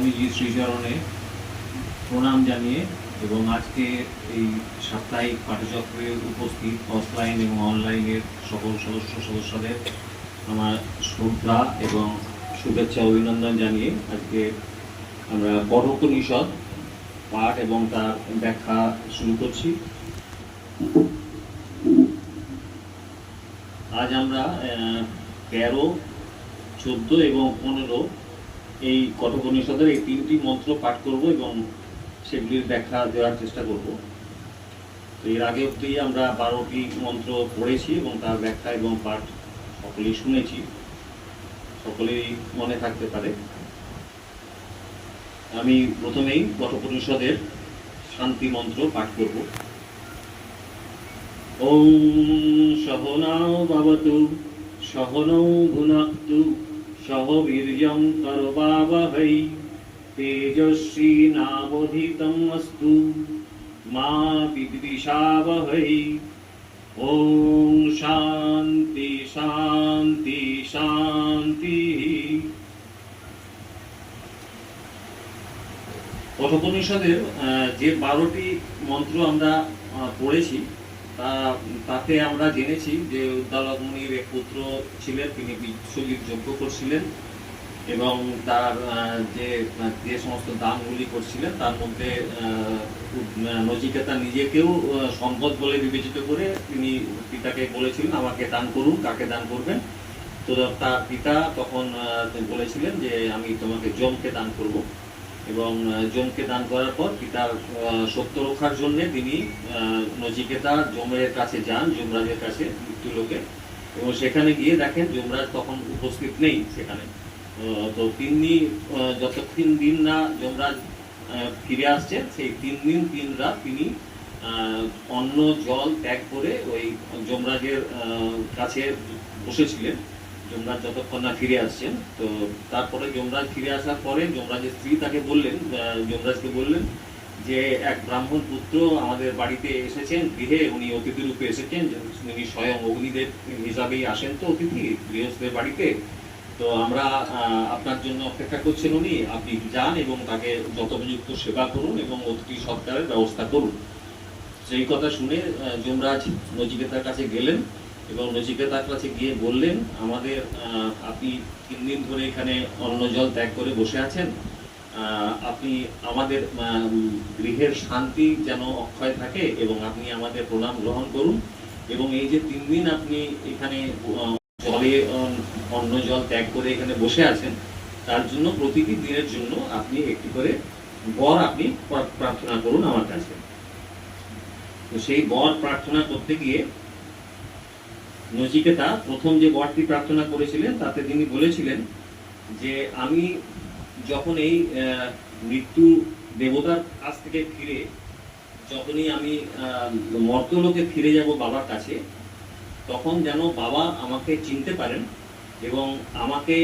স্বামীজি শ্রীচরণে প্রণাম জানিয়ে এবং আজকে এই সাপ্তাহিক পাঠচক্রে উপস্থিত অফলাইন এবং অনলাইনের সকল সদস্য সদস্যদের আমার শ্রদ্ধা এবং শুভেচ্ছা অভিনন্দন জানিয়ে আজকে আমরা কঠোপনিষদ পাঠ এবং তার ব্যাখ্যা শুরু করছি। আজ আমরা তেরো, চোদ্দ এবং পনেরো এই কঠোপনিষদের এই তিনটি মন্ত্র পাঠ করব এবং সেগুলির ব্যাখ্যা দেওয়ার চেষ্টা করব। তো এর আগে অব্দি আমরা বারোটি মন্ত্র পড়েছি এবং তার ব্যাখ্যা এবং পাঠ সকলেই শুনেছি। সকলেই মনে থাকতে পারে। আমি প্রথমেই কঠোপনিষদের শান্তি মন্ত্র পাঠ করব। ওম সহনাও বাবতু সহনৌ ভুনাক্তু सह वीर्यं करवावहै तेजस्विनावधितम् अस्तु मा विद्विषावहै ॐ शान्ति शान्ति शान्तिः কঠোপনিষদের আহ, যে বারোটি মন্ত্র আমরা আহ, পড়েছি তা তাতে আমরা জেনেছি যে উদ্দালক মুনির এক পুত্র ছিলেন, তিনি বিশ্বজিৎ যজ্ঞ করছিলেন এবং তার যে যে সমস্ত দানগুলি করছিলেন, তার মধ্যে নচিকেতা নিজেকেও সম্পদ বলে বিবেচিত করে তিনি পিতাকে বলেছিলেন, আমাকে দান করুন, কাকে দান করবেন? তো তার পিতা তখন বলেছিলেন যে, আমি তোমাকে জমকে দান করব। এবং জমকে দান করার পর পিতার সত্য রক্ষার জন্য তিনি নচিকেতা যমের কাছে যান, যমরাজের কাছে মৃত্যুলোকে এবং সেখানে গিয়ে দেখেন যমরাজ তখন উপস্থিত নেই সেখানে। তো তিনি যতক্ষণ দিন না যমরাজ ফিরে আসছেন সেই তিন দিন, তিন রাত তিনি অন্ন, জল ত্যাগ করে ওই যমরাজের কাছে বসেছিলেন। যমরাজ যতক্ষণ না ফিরে আসছেন তো তারপরে যমরাজ ফিরে আসার পরে যমরাজের স্ত্রী তাকে বললেন যমরাজকে বললেন যে, এক ব্রাহ্মণ পুত্র আমাদের বাড়িতে এসেছেন, গৃহে উনি অতিথি রূপে এসেছেন, উনি স্বয়ং অগ্নিদেব হিসাবেই আসেন তো অতিথি গৃহস্থের বাড়িতে। তো আমরা আপনার জন্য অপেক্ষা করছেন উনি, আপনি যান এবং তাকে যথোপযুক্ত সেবা করুন এবং অতিথি সৎকারের ব্যবস্থা করুন। সেই কথা শুনে যমরাজ নচিকেতার কাছে গেলেন। এবং নচিকেতার কাছে গিয়ে বললেন, আমাদের আপনি তিন দিন ধরে এখানে অন্ন জল ত্যাগ করে বসে আছেন। আপনি আমাদের গৃহের শান্তি যেন অক্ষয় থাকে এবং আপনি আমাদের প্রণাম গ্রহণ করুন। এবং এই যে তিন দিন আপনি এখানে জলে অন্ন জল ত্যাগ করে এখানে বসে আছেন, তার জন্য প্রতিটি দিনের জন্য আপনি একটি করে বর আপনি প্রার্থনা করুন আমার কাছে। তো সেই বর প্রার্থনা করতে গিয়ে নচিকেতা প্রথম যে বরটি প্রার্থনা করেছিলেন, তাতে তিনি বলেছিলেন যে আমি যখন এই মৃত্যু দেবতার কাছ থেকে ফিরে, যখনই আমি মর্তলোকে ফিরে যাব বাবার কাছে, তখন যেন বাবা আমাকে চিনতে পারেন এবং আমাকে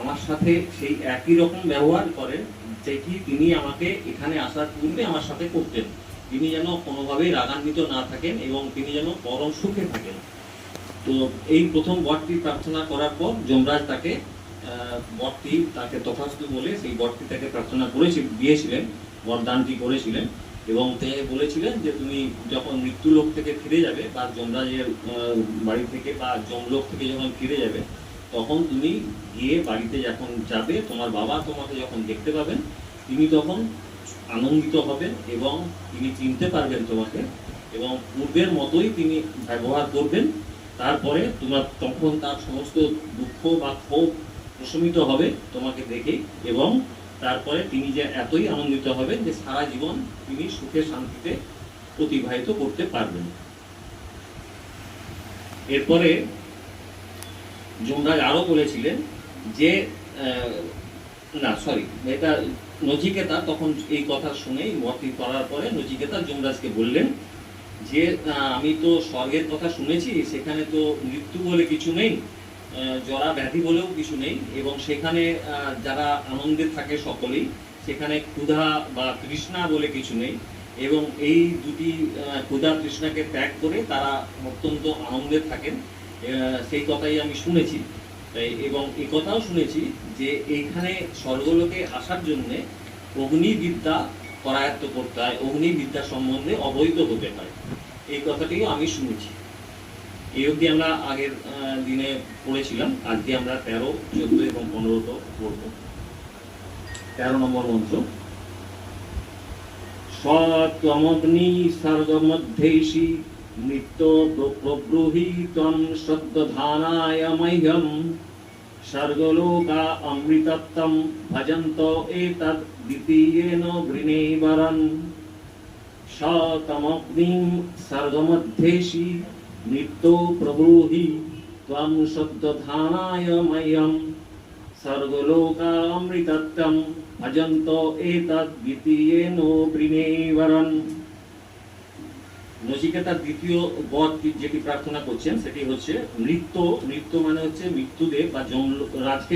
আমার সাথে সেই একই রকম ব্যবহার করেন যেটি তিনি আমাকে এখানে আসার পূর্বে আমার সাথে করতেন। তিনি যেন কোনোভাবেই রাগান্বিত না থাকেন এবং তিনি যেন পরম সুখে থাকেন। তো এই প্রথম বটটি প্রার্থনা করার পর যমরাজ তাকে বটটি তাকে তথাস্তু বলে সেই বটটি তাকে প্রার্থনা করেছিল দিয়েছিলেন, বরদানটি করেছিলেন এবং তিনি বলেছিলেন যে তুমি যখন মৃত্যু লোক থেকে ফিরে যাবে বা যমরাজের বাড়ি থেকে বা যমলোক থেকে যখন ফিরে যাবে, তখন তুমি গিয়ে বাড়িতে যখন যাবে, তোমার বাবা তোমাকে যখন দেখতে পাবেন, তিনি তখন আনন্দিত হবেন এবং তিনি চিনতে পারবেন তোমাকে এবং পূর্বের মতোই তিনি ব্যবহার করবেন। তারপরে তোমার তখন তার সমস্ত দুঃখ বা ক্ষোভ প্রশমিত হবে তোমাকে দেখে এবং তারপরে তিনি যে এতই আনন্দিত হবেন যে সারা জীবন তিনি সুখে শান্তিতে অতিবাহিত করতে পারবেন। এরপরে যমরাজ আরও বলেছিলেন যে না সরি এটা নচিকেতা তখন এই কথা শুনেই মতি করার পরে নচিকেতা যমরাজকে বললেন যে আমি তো স্বর্গের কথা শুনেছি, সেখানে তো মৃত্যু বলে কিছু নেই জরা ব্যাধি বলেও কিছু নেই, এবং সেখানে যারা আনন্দে থাকে সকলেই, সেখানে ক্ষুধা বা তৃষ্ণা বলে কিছু নেই, এবং এই দুটি ক্ষুধা তৃষ্ণাকে ত্যাগ করে তারা অত্যন্ত আনন্দে থাকেন সেই কথাই আমি শুনেছি। এবং এই কথাও শুনেছি যে, এইখানে স্বর্গলোকে আসার জন্য অগ্নিবিদ্যা করায়ত্ত করতে হয় অগ্নিবিদ্যা সম্বন্ধে অবহিত হতে হয়। এই কথাটিও আমি শুনেছি। এই অবধি আমরা আগের দিনে পড়েছিলাম, আজকে আমরা তেরো, চোদ্দ এবং পনেরোটো পড়ব। তেরো নম্বর মন্ত্র। স্বত্বমগ্নি সর্গমধ্যেশি নিত্য প্রব্রূহি শ্রদ্ধধানায় মह्यं सर्गलोका अमृतत्वं भजन्त एतद् द्वितीयेन वृणेवरन् शतमग्निं सर्गमध्येशि नित्यो प्रब्रूहि त्वं श्रद्धधानाय मह्यं सर्गलोकामृतत्वं भजन्त एतद् द्वितीयेन वृणेवरन् নচিকেতার দ্বিতীয় কি- যেটি প্রার্থনা করছেন, সেটি হচ্ছে নৃত্য। নৃত্য মানে হচ্ছে মৃত্যুদেব বা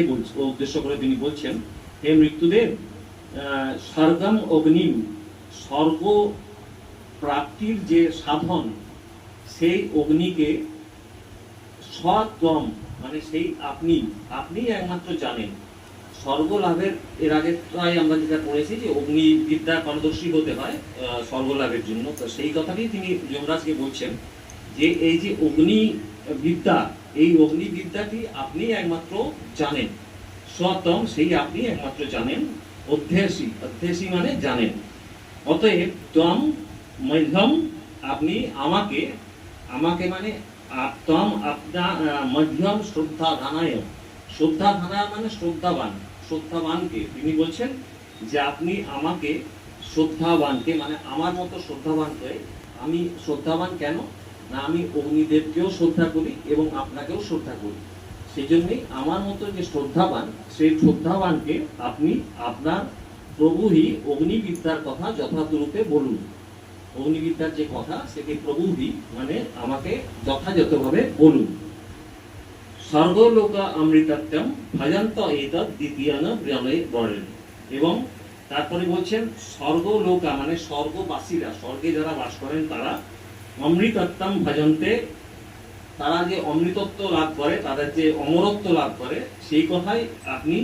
বলছে- উদ্দেশ্য করে তিনি বলছেন, হে মৃত্যুদেব স্বর্গম অগ্নিম, স্বর্গ প্রাপ্তির যে সাধন, সেই অগ্নিকে সত্বম মানে সেই আপনি আপনি একমাত্র জানেন। স্বর্গ লাভের এর আগে প্রায় আমরা যেটা পড়েছি যে অগ্নি বিদ্যা পারদর্শী হতে হয় আহ, স্বর্গ লাভের জন্য। তো সেই কথাটি তিনি যমরাজকে বলছেন যে এই যে অগ্নি বিদ্যা এই অগ্নি বিদ্যাটি আপনি একমাত্র জানেন। সতম সেই আপনি একমাত্র জানেন অধ্যাসী অধ্যাসী মানে জানেন। অতএব তম মধ্যম আপনি আমাকে আমাকে মানে তম আপনার মধ্যম শ্রদ্ধা ধানায় শ্রদ্ধা ধানা মানে শ্রদ্ধাবান। শ্রদ্ধাবানকে, তিনি বলছেন যে আপনি আমাকে শ্রদ্ধাবানকে মানে আমার মতো শ্রদ্ধাবান হয়ে আমি শ্রদ্ধাবান কেন? না, আমি অগ্নিদেবকেও শ্রদ্ধা করি এবং আপনাকেও শ্রদ্ধা করি। সেই জন্যই আমার মতো যে শ্রদ্ধাবান, সেই শ্রদ্ধাবানকে আপনি আপনার প্রভুহি অগ্নিবিদ্যার কথা যথাযথরূপে বলুন। অগ্নিবিদ্যার যে কথা, সেটি প্রভুহি মানে আমাকে যথাযথভাবে বলুন। স্বর্গলোকা অমৃতত্বম ভজন্ত এতৎ দ্বিতীয়ান প্রিয়মে বলেন এবং তারপরে বলছেন স্বর্গলোকা মানে স্বর্গবাসীরা, স্বর্গে যারা বাস করেন তারা অমৃতত্বম ভজন্তে তারা যে অমৃতত্ব লাভ করে, তাদের যে অমরত্ব লাভ করে, সেই কথাই আপনি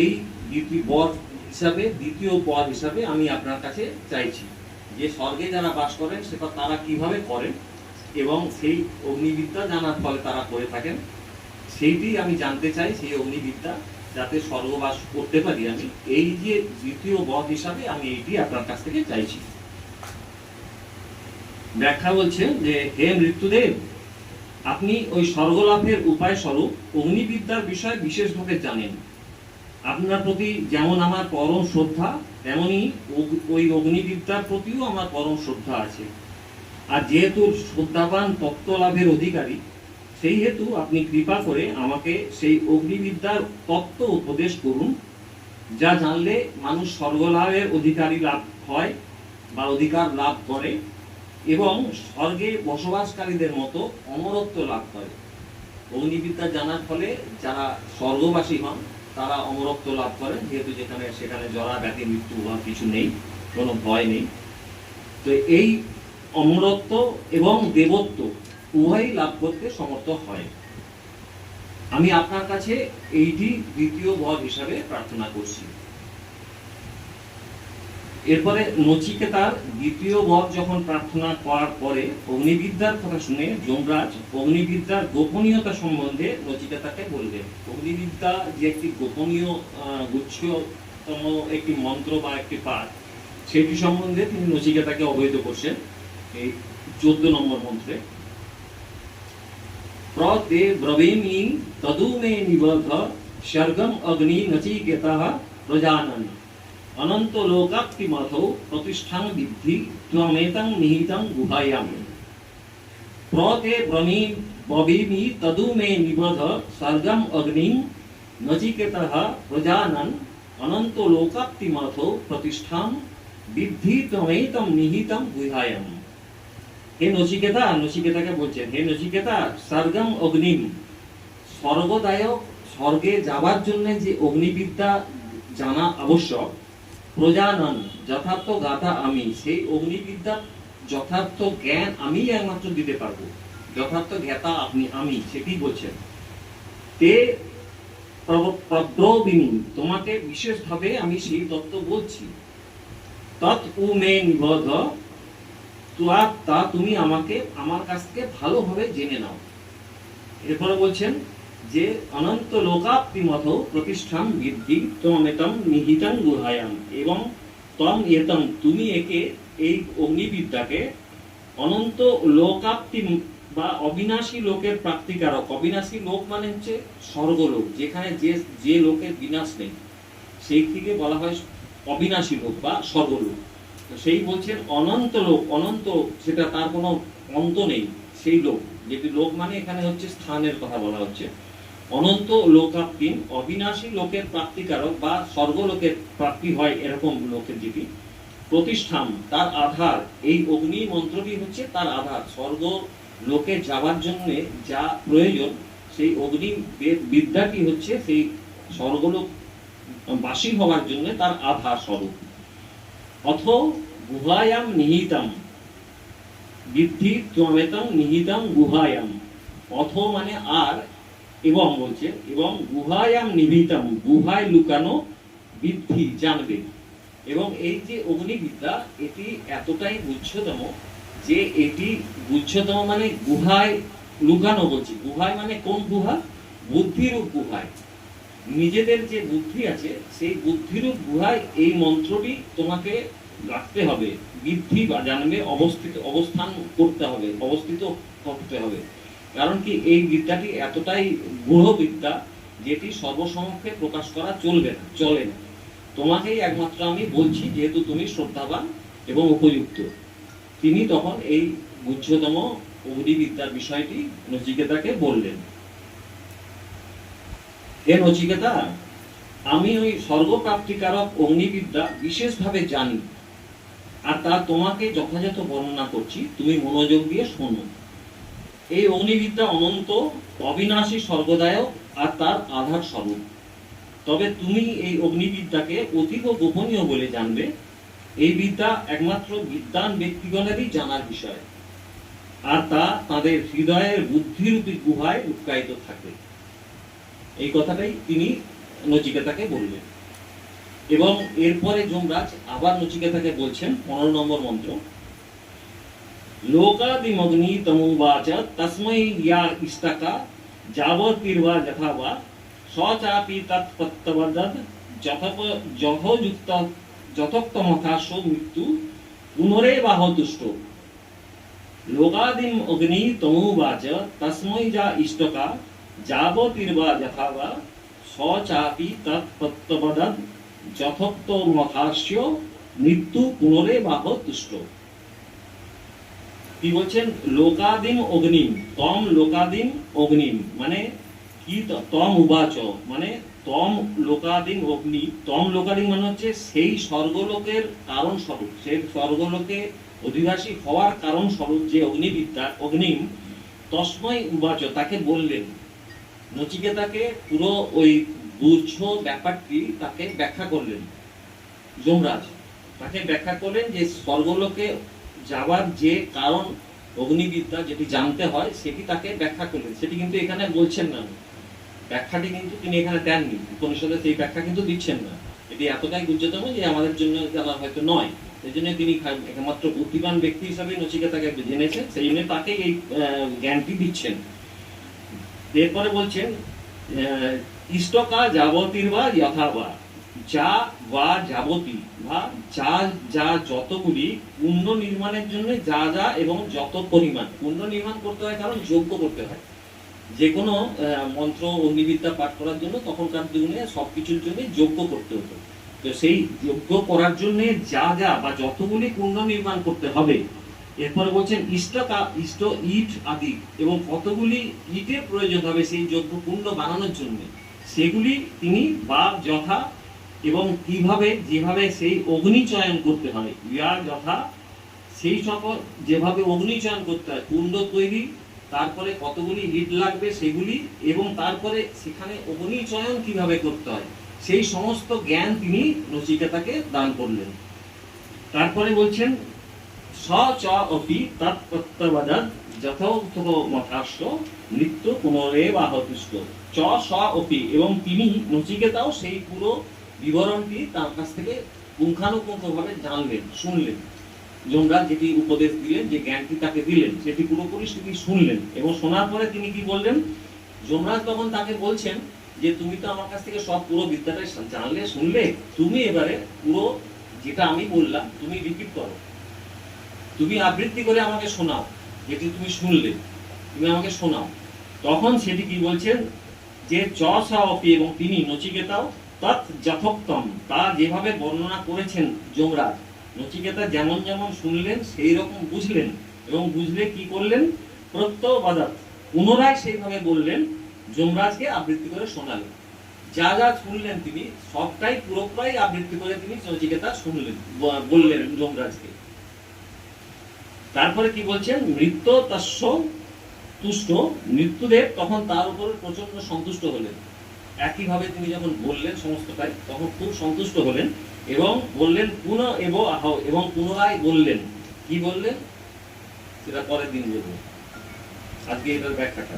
এই দ্বিতীয় বর হিসাবে, দ্বিতীয় পদ হিসাবে আমি আপনার কাছে চাইছি। যে স্বর্গে যারা বাস করেন, সেটা তারা কীভাবে করেন এবং সেই অগ্নিবিদ্যা জানার ফলে তারা করে থাকেন। সেইটি আমি জানতে চাই, সেই অগ্নিবিদ্যা যাতে স্বর্গবাস করতে পারি। আমি এই যে দ্বিতীয় বধ হিসাবে আমি এইটি আপনার কাছ থেকে চাইছি। ব্যাখ্যা বলছে যে, হে মৃত্যুদেব, আপনি ওই স্বর্গলাভের উপায় স্বরূপ অগ্নিবিদ্যার বিষয়ে বিশেষভাবে জানেন। আপনার প্রতি যেমন আমার পরম শ্রদ্ধা, তেমনি ওই অগ্নিবিদ্যার প্রতিও আমার পরম শ্রদ্ধা আছে। আর যেহেতু শ্রদ্ধাবান তত্ত্ব লাভের অধিকারী সেই হেতু আপনি কৃপা করে আমাকে সেই অগ্নিবিদ্যার তত্ত্ব উপদেশ করুন, যা জানলে মানুষ স্বর্গলাভের অধিকারী লাভ হয় বা অধিকার লাভ করে এবং স্বর্গে বসবাসকারীদের মতো অমরত্ব লাভ করে। অগ্নিবিদ্যা জানার ফলে যারা স্বর্গবাসী হন, তারা অমরত্ব লাভ করেন যেহেতু যেখানে, সেখানে জরা, ব্যাধি, মৃত্যু হওয়ার কিছু নেই, কোনো ভয় নেই। তো এই অমরত্ব এবং দেবত্ব উভয়ই লাভ করতে সমর্থ হয়। আমি আপনার কাছে এইটি দ্বিতীয় বর হিসাবে প্রার্থনা করছি। এরপরে নচিকেতার দ্বিতীয় বর যখন প্রার্থনা করার পরে অগ্নিবিদ্যার কথা শুনে যমরাজ অগ্নিবিদ্যার গোপনীয়তা সম্বন্ধে নচিকেতাকে বললেন। অগ্নিবিদ্যা যে একটি গোপনীয় গুচ্ছতম একটি মন্ত্র বা একটি পাঠ, সেটি সম্বন্ধে তিনি নচিকেতাকে অবহিত করছেন এই চোদ্দ নম্বর মন্ত্রে। प्रते ब्रवीमि तदु मे निबध शर्गम अग्नि नचिकेतः प्रजानन। अनंत लोकाप्तिमथो प्रतिष्ठां विद्धि, त्वमेतं निहितं गुहायां प्रते ब्रमी ब्रवीमि तदु मे निबध सर्गम अग्नि नचिकेतः प्रजानन। अनंत लोकाप्तिमथो प्रतिष्ठां विद्धि, त्वमेतं निहितं गुहायां হে নচিকেতা, নচিকেতাকে বলছেন, হে নচিকেতা সর্গম অগ্নিম। স্বর্গদায়ক, স্বর্গে যাবার জন্য যে অগ্নিবিদ্যা জানা আবশ্যক, প্রজানন, যথার্থ গাথা আমি, সেই অগ্নিবিদ্যা, যথার্থ জ্ঞান আমি একমাত্র দিতে পারব। যথার্থ জ্ঞাতা আপনি, আমি সেটি বলছেন? তে প্রদ্রবিনী তোমাকে বিশেষভাবে আমি সেই তত্ত্ব বলছি। তৎ উ মে নিবধ তা তুমি আমাকে, আমার কাছ থেকে ভালোভাবে জেনে নাও। এরপরে বলছেন যে অনন্ত প্রতিষ্ঠান বৃদ্ধি তমেতম নিহিতং গুহায়াম এবং তম তুমি একে, এই অগ্নিবিদ্যাকে অনন্ত লোকাপ্তি বা অবিনাশী লোকের প্রাপ্তিকারক। অবিনাশী লোক মানে হচ্ছে স্বর্গলোক, যেখানে যে যে লোকের বিনাশ নেই। সেই থেকে বলা হয় অবিনাশী লোক বা স্বর্গলোক। সেই বলছেন অনন্ত লোক, অনন্ত, সেটা তার কোনো অন্ত নেই, সেই লোক। যেটি লোক মানে এখানে হচ্ছে স্থানের কথা বলা হচ্ছে। অনন্ত লোকাপ্তি অবিনাশী লোকের প্রাপ্তিকারক বা স্বর্গলোকের প্রাপ্তি হয় এরকম লোকের যেটি প্রতিষ্ঠান, তার আধার। এই অগ্নি মন্ত্রটি হচ্ছে তার আধার। স্বর্গ লোকে যাওয়ার জন্য যা প্রয়োজন, সেই অগ্নি বিদ্যাটি হচ্ছে সেই স্বর্গলোক বাসী হওয়ার জন্য তার আধার স্বরূপ। অথ গুহায়াম নিহিতাম। বৃদ্ধি ত্বমেতম নিহিতাম গুহায়াম। অথ মানে আর, এবং বলছে, এবং গুহায়াম নিহিতম, গুহায় লুকানো বৃদ্ধি, জানবে। এবং এই যে অগ্নিবিদ্যা, এটি এতটাই গুচ্ছতম যে এটি গুচ্ছতম মানে গুহায় লুকানো বলছি। গুহায় মানে কোন গুহা? বুদ্ধিরূপ গুহায়। নিজেদের যে বুদ্ধি আছে, সেই বুদ্ধিরূপ গুহায় এই মন্ত্রটি তোমাকে রাখতে হবে। বৃদ্ধি বা জানবে অবস্থিত, অবস্থান করতে হবে, অবস্থিত করতে হবে। কারণ কি, এই বিদ্যাটি এতটাই গূঢ় বিদ্যা যেটি সর্বসমক্ষে প্রকাশ করা চলবে না, চলে না। তোমাকেই একমাত্র আমি বলছি, যেহেতু তুমি শ্রদ্ধাবান এবং উপযুক্ত। তিনি তখন এই গুচ্ছতম অগ্নিবিদ্যার বিষয়টি নচিকেতাকে বললেন। হে নচিকেতা আমি ওই স্বর্গপ্রাপ্তিকারক অগ্নিবিদ্যা বিশেষভাবে জানি। আর তা তোমাকে যথাযথ বর্ণনা করছি, তুমি মনোযোগ দিয়ে শোনো। এই অগ্নিবিদ্যা অনন্ত, অবিনাশী স্বর্গদায়ক আর তার আধার স্বরূপ। তবে তুমি এই অগ্নিবিদ্যাকে অতীব গোপনীয় বলে জানবে। এই বিদ্যা একমাত্র বিদ্যান ব্যক্তিগণেরই জানার বিষয়। আর তা তাদের হৃদয়ের বুদ্ধিরূপী গুহায় উৎকায়িত থাকে। এই কথাটাই তিনি নচিকেতাকে বললেন। এবং এরপরে যমরাজ আবার নচিকেতাকে বলছেন, পনেরো নম্বর মন্ত্র, লোকাদিমগ্নি তমুবাচা বাচা ইয়া ইস্তাকা যাবতীর্বা যথা বা সচাপি তৎপত্তবদ যথপ, যথযুক্ত, যথোক্তমথা সো মৃত্যু, পুনরে বাহ তুষ্ট। লোকাদিম অগ্নি তমু বাচ যা ইষ্টকা যাবতীর্বা যথা সচাপি তৎপত্তবদদ যথোক্তমথাস্য মৃত্যু পুনরেবাহ তুষ্ট। কি বলছেন? লোকাদিম অগ্নিম, তম লোকাদিম অগ্নিম মানে কি তম উবাচ মানে তম লোকাদিম অগ্নি, তম লোকাদিম মানে হচ্ছে সেই স্বর্গলোকের কারণ স্বরূপ, সেই স্বর্গলোকে অধিবাসী হওয়ার কারণ স্বরূপ যে অগ্নিবিদ্যা, অগ্নিম তস্ময় উবাচ, তাকে বললেন। নচিকেতাকে পুরো ওই গুচ্ছ ব্যাপারটি তাকে ব্যাখ্যা করলেন। যমরাজ, তাকে ব্যাখ্যা করলেন যে স্বর্গলোকে যাওয়ার যে কারণ অগ্নিবিদ্যা যেটি জানতে হয়, সেটি তাকে ব্যাখ্যা করলেন। সেটি কিন্তু এখানে বলছেন না। ব্যাখ্যাটি কিন্তু তিনি এখানে দেননি। উপনিষদে সেই ব্যাখ্যা কিন্তু দিচ্ছেন না। এটি এতটাই গুজ্জতম যে আমাদের জন্য জানা হয়তো নয়। সেই জন্য তিনি একমাত্র বুদ্ধিমান ব্যক্তি হিসাবে নচিকেতাকে জেনেছেন। সেই জন্য তাকে এই জ্ঞানটি দিচ্ছেন। এরপরে বলছেন ইষ্টকা যাবতীর বা যথাবা যা বা যাবতী বা যা যা যতগুলি পুণ্য নির্মাণের জন্য যা যা এবং যত পরিমাণ। পুণ্য নির্মাণ করতে হয় কারণ যোগ্য করতে হয়। যে কোনো মন্ত্র, অগ্নিবিদ্যা পাঠ করার জন্য তখনকার দিনে সবকিছুর জন্য যোগ্য করতে হতো। তো সেই যোগ্য করার জন্য যা যা বা যতগুলি পুণ্য নির্মাণ করতে হবে এরপরে বলছেন ইষ্টকা ইষ্ট, ইট আদি এবং কতগুলি ইটের প্রয়োজন হবে সেই যজ্ঞ কুণ্ড বানানোর জন্য? সেগুলি তিনি বা যথা এবং কীভাবে, যেভাবে সেই অগ্নিচয়ন করতে হয়, ইয়া, যথা, সেই সকল, যেভাবে অগ্নি চয়ন করতে হয়, কুণ্ড তৈরি, তারপরে কতগুলি ইট লাগবে সেগুলি এবং তারপরে সেখানে অগ্নিচয়ন কীভাবে করতে হয়, সেই সমস্ত জ্ঞান তিনি নচিকেতাকে দান করলেন। তারপরে বলছেন স, চ স, অপি, এবং তিনি নচিকেতাও সেই পুরো বিবরণটি তার কাছ থেকে পুঙ্খানুপুঙ্খভাবে জানলেন, শুনলেন। যেটি উপদেশ দিলেন, যে জ্ঞানটি তাকে দিলেন, সেটি পুরোপুরি তিনি শুনলেন। এবং শোনার পরে তিনি কি বললেন? যমরাজ তখন তাকে বলছেন যে, তুমি তো আমার কাছ থেকে সব পুরো বিদ্যাটাই জানলে, শুনলে? তুমি এবারে পুরো যেটা আমি বললাম, তুমি রিপিট করো। তুমি আবৃত্তি করে আমাকে শোনাও, যেটি তুমি শুনলে। তুমি আমাকে শোনাও। তখন সেটি কি বলছেন যে চ এবং তিনি নচিকেতাও তৎ যথোক্তম। তা যেভাবে বর্ণনা করেছেন যমরাজ, নচিকেতা যেমন যেমন শুনলেন, সেই রকম বুঝলেন এবং বুঝলে কি করলেন? প্রত্যবাদাত পুনরায় সেইভাবে বললেন, যমরাজকে আবৃত্তি করে শোনালেন। যা যা শুনলেন তিনি, সবটাই পুরোটাই আবৃত্তি করে তিনি নচিকেতা শুনলেন বললেন যমরাজকে। তারপরে কি বলছেন নৃত্য তস্য তুষ্ট, মৃত্যুদেব তখন তার উপরে প্রচণ্ড সন্তুষ্ট হলেন। একইভাবে তিনি যখন বললেন সমস্তটাই, তখন খুব সন্তুষ্ট হলেন এবং বললেন, পুনঃ এব আহ এবং পুনরায় বললেন। কি বললেন? সেটা পরের দিন বলব। আজকে এটার ব্যাখ্যাটা।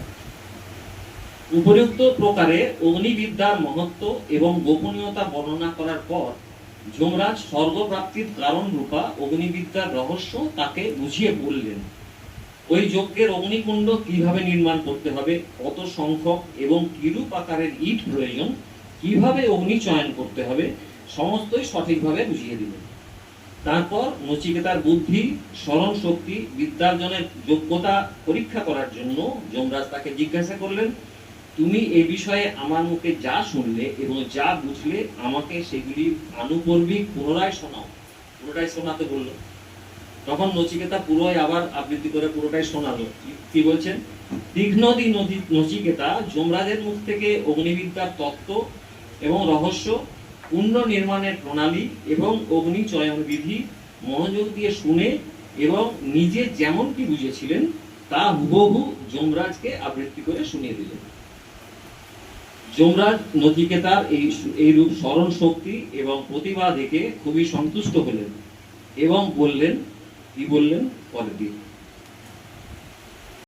উপরিউক্ত প্রকারে অগ্নিবিদ্যার মহত্ব এবং গোপনীয়তা বর্ণনা করার পর যমরাজ স্বর্গপ্রাপ্তির কারণ রূপা অগ্নিবিদ্যার রহস্য তাকে বুঝিয়ে বললেন। ওই যজ্ঞের অগ্নিকুণ্ড কীভাবে নির্মাণ করতে হবে, কত সংখ্যক এবং কিরূপ আকারের ইট প্রয়োজন, কীভাবে অগ্নি চয়ন করতে হবে, সমস্তই সঠিকভাবে বুঝিয়ে দিলেন। তারপর নচিকেতার বুদ্ধি, স্মরণ শক্তি, বিদ্যার্জনের যোগ্যতা পরীক্ষা করার জন্য যমরাজ তাকে জিজ্ঞাসা করলেন তুমি এ বিষয়ে আমার মুখে যা শুনলে এবং যা বুঝলে আমাকে সেগুলি আনুপর্বিক পুনরায় শোনাও। পুরোটাই শোনাতে বলল। তখন নচিকেতা পুরোই আবার আবৃত্তি করে পুরোটাই শোনালো। কি- বলছেন? তীক্ষ্ণদি নদী নচিকেতা, যমরাজের মুখ থেকে অগ্নিবিদ্যার তত্ত্ব এবং রহস্য, পুণ্য নির্মাণের প্রণালী এবং অগ্নি চয়ন বিধি মনোযোগ দিয়ে শুনে এবং নিজে যেমনটি বুঝেছিলেন, তা হুবহু যমরাজকে আবৃত্তি করে শুনিয়ে দিলেন। যমরাজ নচিকেতার এই এইরূপ স্মরণ শক্তি এবং প্রতিভা দেখে খুবই সন্তুষ্ট হলেন এবং বললেন, কি বললেন? পরের দিন।